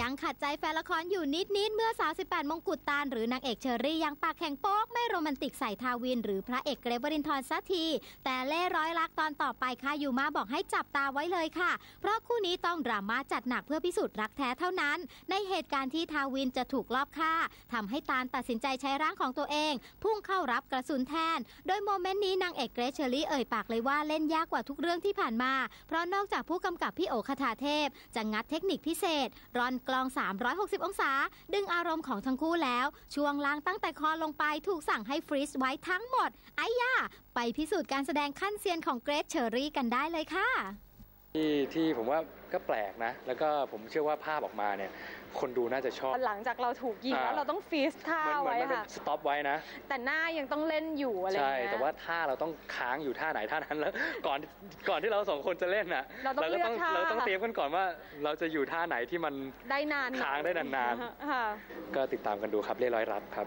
ยังขัดใจแฟนละครอยู่นิดๆเมื่อสาว18มงกุฎตาลหรือนางเอกเชอรี่ยังปากแข็งโป๊กไม่โรแมนติกใส่ทาวิน หรือพระเอกเกรฟวรินทร์สักที แต่เล่ร้อยลักตอนต่อไปค่ะอยู่มาบอกให้จับตาไว้เลยค่ะ เพราะคู่นี้ต้องดราม่าจัดหนักเพื่อพิสูจน์รักแท้เท่านั้น ในเหตุการณ์ที่ทาวินจะถูกลอบฆ่าทำให้ตาลตัดสินใจใช้ร่างของตัวเอง พุ่งเข้ารับกระสุนแทน โดยโมเมนต์นี้นางเอกเกรเชอรี่เอ่ยปากเลยว่าเล่นยากกว่าทุกเรื่องที่ผ่านมา เพราะนอกจากผู้กำกับพี่โอคาถาเทพจะงัดเทคนิคพิเศษรอนกลอง 360 องศา ดึงอารมณ์ของทั้งคู่แล้ว ช่วงล่างตั้งแต่คอลงไปถูกสั่งให้ฟรีซไว้ทั้งหมด ไอ้ย่า ไปพิสูจน์การแสดงขั้นเซียนของเกรซเชอรี่กันได้เลยค่ะ ที่ที่ผมว่าก็แปลกนะ แล้วก็ผมเชื่อว่าภาพออกมาเนี่ย คนดูน่าจะชอบ หลังจากเราถูกยิงอ่าแล้วเราต้องฟรีซท่าเหมือนเหมือนไว้มันเป็นค่ะสต็อปไว้นะ แต่หน้ายังต้องเล่นอยู่อะไรอย่างใช่เงี้ยแต่ว่าท่าเราต้องค้างอยู่ท่าไหนท่านั้นแล้ว ก่อนก่อนที่เราสองคนจะเล่นน่ะเราต้องก็เลือกท่าเราต้องเตรียมกันก่อนว่า เราจะอยู่ท่าไหนที่มันได้นานหน่อยค้างได้นานค่ะก็ติดตามกันดูครับเรียร้อยรักครับ